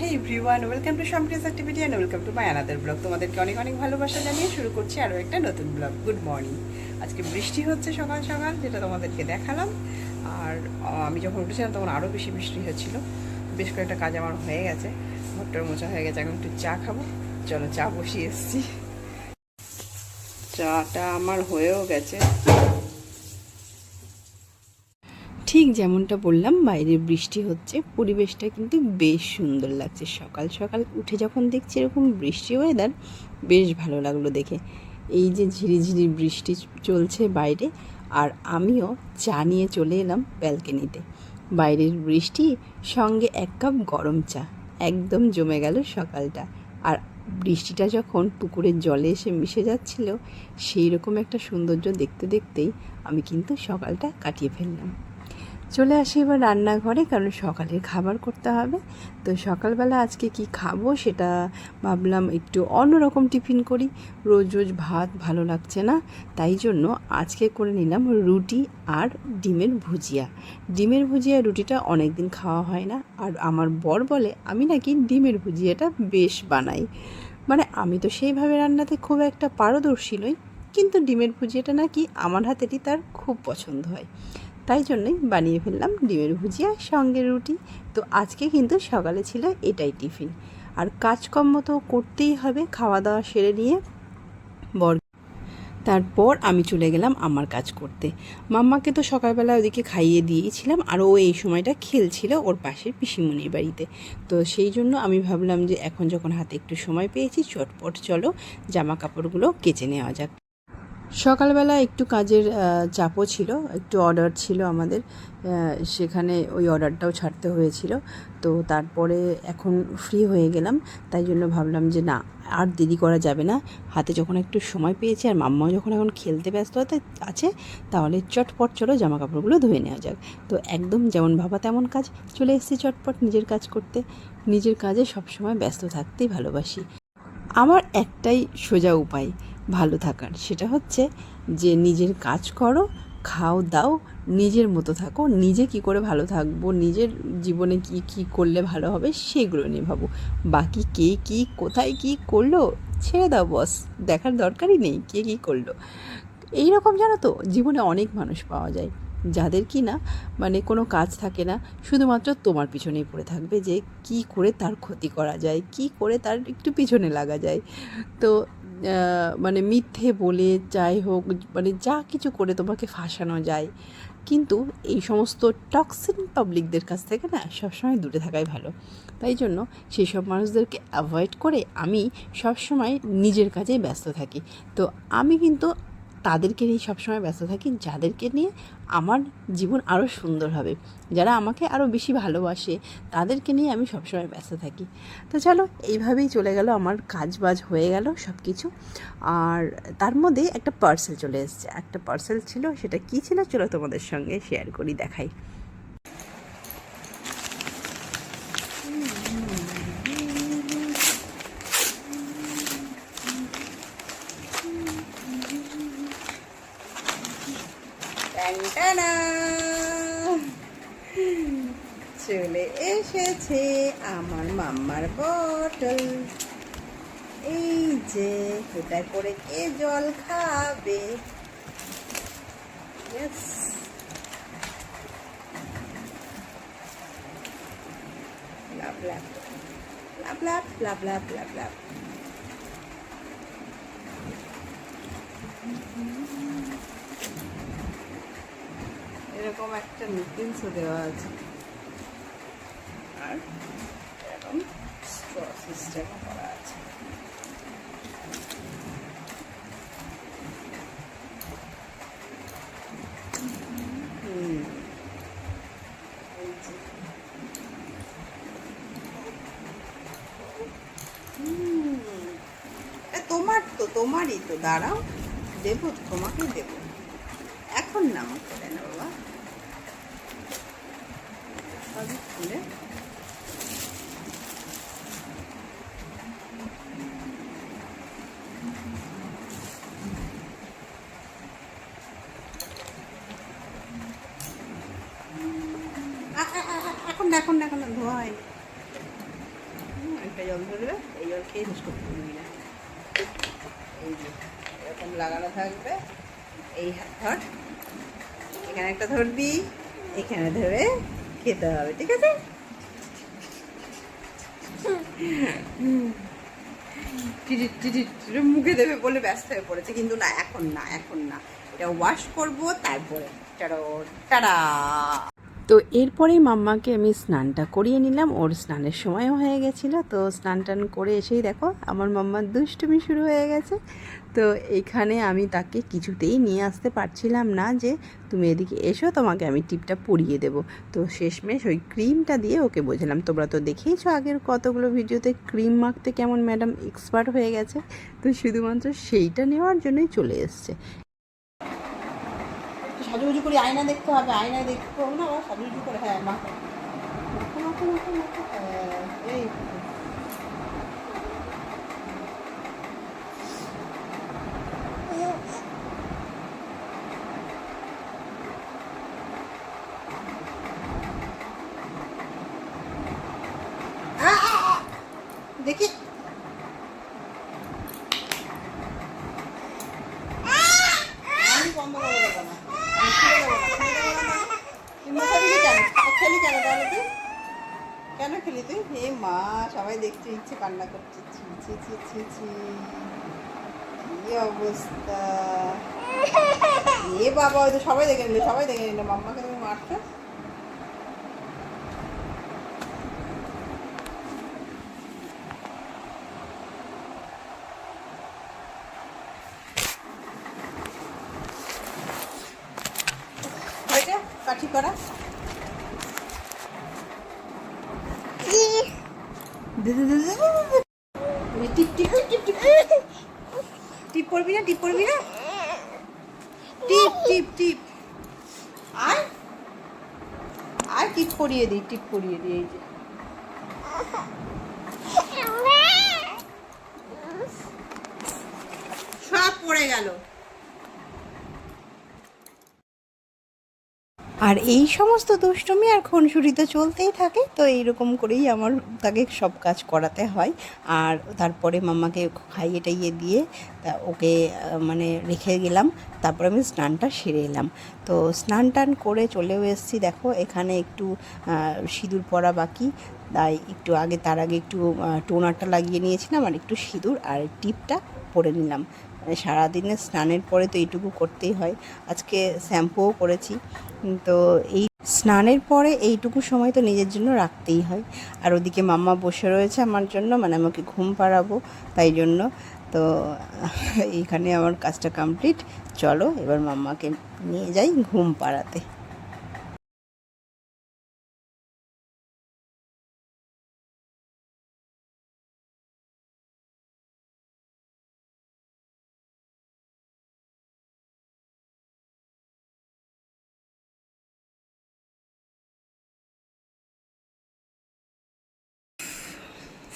Hey everyone welcome to Sampriya's activity and welcome to my another blog তোমাদেরকে অনেক অনেক ভালোবাসা জানিয়ে শুরু করছি আরও একটা নতুন ব্লগ গুড মর্নিং আজকে বৃষ্টি হচ্ছে সকাল সকাল, যেটা তোমাদেরকে দেখালাম। আর আমি যখন উঠেছিলাম তখন আরও বেশি বৃষ্টি হচ্ছিল। বেশ কয়েকটা কাজ আমার হয়ে গেছে। ঘরটার মোচা হয়ে গেছে, এখন একটু চা খাব। চলো চা বসিয়ে এসেছি। চাটা আমার হয়েও গেছে। ঠিক যেমনটা বললাম বাইরে বৃষ্টি হচ্ছে, পরিবেশটা কিন্তু বেশ সুন্দর লাগছে। সকাল সকাল উঠে যখন দেখছি এরকম বৃষ্টি ওয়েদার বেশ ভালো লাগল দেখে। এই যে ঝিরিঝিরি বৃষ্টি চলছে বাইরে, আর আমিও চা নিয়ে চলে এলাম ব্যালকনিতে। বাইরের বৃষ্টি, সঙ্গে এক কাপ গরম চা। একদম জমে গেল সকালটা। আর বৃষ্টিটা যখন পুকুরের জলে এসে মিশে যাচ্ছিল সেই রকম একটা সৌন্দর্য দেখতে দেখতেই আমি কিন্তু সকালটা কাটিয়ে ফেললাম। চলে আসি এবার রান্নাঘরে, কারণ সকালের খাবার করতে হবে। তো সকালবেলা আজকে কি খাব সেটা ভাবলাম একটু অন্যরকম টিফিন করি। রোজ রোজ ভাত ভালো লাগছে না, তাই জন্য আজকে করে নিলাম রুটি আর ডিমের ভুজিয়া। ডিমের ভুজিয়া রুটিটা অনেক দিন খাওয়া হয় না, আর আমার বর বলে আমি নাকি ডিমের ভুজিয়াটা বেশ বানাই। মানে আমি তো সেইভাবে রান্নাতে খুব একটা পারদর্শী নই, কিন্তু ডিমের ভুজিয়াটা নাকি আমার হাতেরই তার খুব পছন্দ হয়। তাই জন্যই বানিয়ে ফেললাম ডিমের ভুজিয়া সঙ্গে রুটি। তো আজকে কিন্তু সকালে ছিল এটাই টিফিন। আর কাজকর্ম তো করতেই হবে খাওয়া দাওয়া সেরে নিয়ে বর তারপর আমি চলে গেলাম আমার কাজ করতে। মাম্মাকে তো সকালবেলা ওদিকে খাইয়ে দিয়েছিলাম, আর ও এই সময়টা খেলছিল ওর পাশের পিসিমণির বাড়িতে। তো সেই জন্য আমি ভাবলাম যে এখন যখন হাতে একটু সময় পেয়েছি, চটপট চলো জামা কাপড়গুলো কেচে নেওয়া যাক। সকালবেলা একটু কাজের চাপও ছিল, একটু অর্ডার ছিল আমাদের সেখানে ওই অর্ডারটাও ছাড়তে হয়েছিল। তো তারপরে এখন ফ্রি হয়ে গেলাম, তাই জন্য ভাবলাম যে না, আর দেরি করা যাবে না। হাতে যখন একটু সময় পেয়েছি আর মাম্মাও যখন এখন খেলতে ব্যস্ততে আছে, তাহলে চটপট চলো জামা কাপড়গুলো ধুয়ে নেওয়া যাক। তো একদম যেমন ভাবা তেমন কাজ, চলে এসেছি চটপট নিজের কাজ করতে। নিজের কাজে সবসময় ব্যস্ত থাকতেই ভালোবাসি। আমার একটাই সোজা উপায় ভালো থাকার। সেটা হচ্ছে যে নিজের কাজ করো, খাও, দাও, নিজের মতো থাকো, নিজে কি করে ভালো থাকব, নিজের জীবনে কি কি করলে ভালো হবে সেগুলো নিয়ে ভাবো বাকি কে কি, কোথায় কি করল ছেড়ে দাও বস, দেখার দরকারই নেই কে কি করল। এই রকম জানো তো, জীবনে অনেক মানুষ পাওয়া যায়, যাদের কি না মানে কোনো কাজ থাকে না, শুধুমাত্র তোমার পিছনেই পড়ে থাকবে যে কি করে তার ক্ষতি করা যায়, কি করে তার একটু পিছনে লাগা যায়। তো মানে মিথ্যে বলে যাই হোক মানে যা কিছু করে তোমাকে ফাঁসানো যায়। কিন্তু এই সমস্ত টক্সিন পাবলিকদের কাছ থেকে না সবসময় দূরে থাকাই ভালো। তাই জন্য সেই সব মানুষদেরকে অ্যাভয়েড করে আমি সবসময় নিজের কাজেই ব্যস্ত থাকি। তো আমি কিন্তু তাদেরকে নিয়ে সবসময় ব্যস্ত থাকি, যাদেরকে নিয়ে আমার জীবন আরও সুন্দর হবে। যারা আমাকে আরও বেশি ভালোবাসে, তাদেরকে নিয়ে আমি সবসময় ব্যস্ত থাকি। তো চলো, এইভাবেই চলে গেল আমার কাজ বাজ হয়ে গেল সব কিছু আর তার মধ্যে একটা পার্সেল চলে এসছে। একটা পার্সেল ছিল, সেটা কী ছিল? চলো তোমাদের সঙ্গে শেয়ার করি, দেখাই। চলে এসেছে আমার মাম্মার বটল এই যে এটায় করে কে জল খাবে? Lap, lap, lap, lap. এরকম একটা নিটেন্সও দেওয়া আছে। আর এরকম সিস্টেম করা আছে। তোমার তো, তোমারই তো, দাঁড়াও। দেবো, তোমাকে দেবো। এখন না আমাকে দেন বাবা। সবই খুলে এখন এখন ধোয়া হয়নি। জল ধরবে এই জল খেয়ে শেষ করতে এই যে, এরকম লাগানো থাকবে, এই হাত এখানে একটা ধরবি, এখানে ধরে খেতে হবে, ঠিক আছে? মুখে দেবে বলে ব্যস্ত হয়ে পড়েছে, কিন্তু না, এখন না এখন না। এটা ওয়াশ করব, তারপরে। টাড়া তো এরপরেই মাম্মাকে আমি স্নানটা করিয়ে নিলাম। ওর স্নানের সময়ও হয়ে গেছিল। তো স্নান টান করে এসেই দেখো, আমার মাম্মার দুষ্টুমি শুরু হয়ে গেছে। তো এখানে আমি তাকে কিছুতেই নিয়ে আসতে পারছিলাম না যে, তুমি এদিকে এসো, তোমাকে আমি টিপটা পরিয়ে দেবো। তো শেষমেশ ওই ক্রিমটা দিয়ে ওকে বোঝালাম, তোমরা তো দেখেইছো আগের কতগুলো ভিডিওতে ক্রিম মাখতে কেমন ম্যাডাম এক্সপার্ট হয়ে গেছে? তো শুধুমাত্র সেইটা নেওয়ার জন্যই চলে এসছে। সাজুগুজু করি, আয়না দেখতে হবে, আয়নায় দেখতে হবে না আবার সাজুগুজু করে হ্যাঁ মাথা হ্যাঁ এই আ, আ, আ, দেখি আমি বন্ধ করে দেবো না আমি খুলে দেবো না খুলে দেবো না মানে? তুই মশা দিলি কেন ও খেলি কেন তাহলে তুই তুই হে মা, সবাই দেখতে ইচ্ছে কান্না করছে। ছি ছি ছি ছি ছি। কি অবস্থা? এ বাবা, ওই তো সবাই দেখে নিল, সবাই দেখে নিল। মাম্মাকে তুমি মারছো? কাঠি করা? টিপ টিপ না, টিপ করবি না? টিপ টিপ টিপ। আর আর টিপ করিয়ে দিই, টিপ করিয়ে দিই, এই যে। সব পড়ে গেল। আর এই সমস্ত দুষ্টুমি আর খুনসুরি তো চলতেই থাকে, তো এইরকম করেই আমার তাকে সব কাজ করাতে হয়। আর তারপরে মামাকে খাইয়ে টাইয়ে দিয়ে তা ওকে মানে রেখে গেলাম, তারপর আমি স্নানটা সেরে এলাম। তো স্নান টান করে চলেও এসেছি, দেখো এখানে একটু সিঁদুর পরা বাকি, তাই একটু আগে, তার আগে একটু টোনারটা লাগিয়ে নিয়েছিলাম আর একটু সিঁদুর আর টিপটা পরে নিলাম। সারাদিনে স্নানের পরে তো এইটুকু করতেই হয়। আজকে শ্যাম্পুও করেছি। তো এই স্নানের পরে এইটুকু সময় তো নিজের জন্য রাখতেই হয়। আর ওদিকে মাম্মা বসে রয়েছে আমার জন্য মানে আমাকে ঘুম পাড়াবো তাই জন্য। তো এইখানে আমার কাজটা কমপ্লিট চলো এবার মাম্মাকে নিয়ে যাই ঘুম পাড়াতে।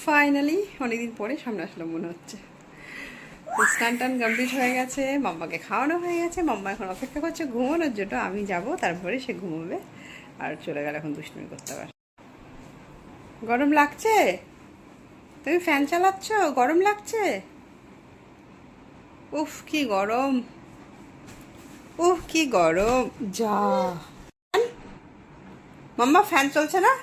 ফাইনালি অনেকদিন পরে সামনে আসলাম মনে হচ্ছে। স্নান টান কমপ্লিট হয়ে গেছে, মাম্মাকে খাওয়ানো হয়ে গেছে, মাম্মা এখন অপেক্ষা করছে ঘুমানোর জন্য, আমি যাব, তারপরে সে ঘুমোবে আর চলে গেল এখন দুষ্টুমি করতে পারে গরম লাগছে? তুমি ফ্যান চালাচ্ছ? গরম লাগছে? উফ, কি গরম। উফ, কি গরম। যা। মাম্মা ফ্যান চলছে না?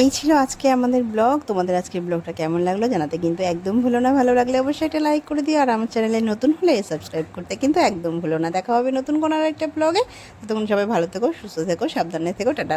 এই ছিল আজকে আমাদের ব্লগ। তোমাদের আজকে ব্লগটা কেমন লাগল জানাতে কিন্তু একদম ভুলো না। ভালো লাগলে অবশ্যই একটা লাইক করে দিও। আর আমার চ্যানেলে নতুন হলে সাবস্ক্রাইব করতে কিন্তু একদম ভুলো না। দেখা হবে নতুন কোনো আর একটা ব্লগে তখন সবাই ভালো থেকো, সুস্থ থেকো, সাবধানে থেকো। টাটা।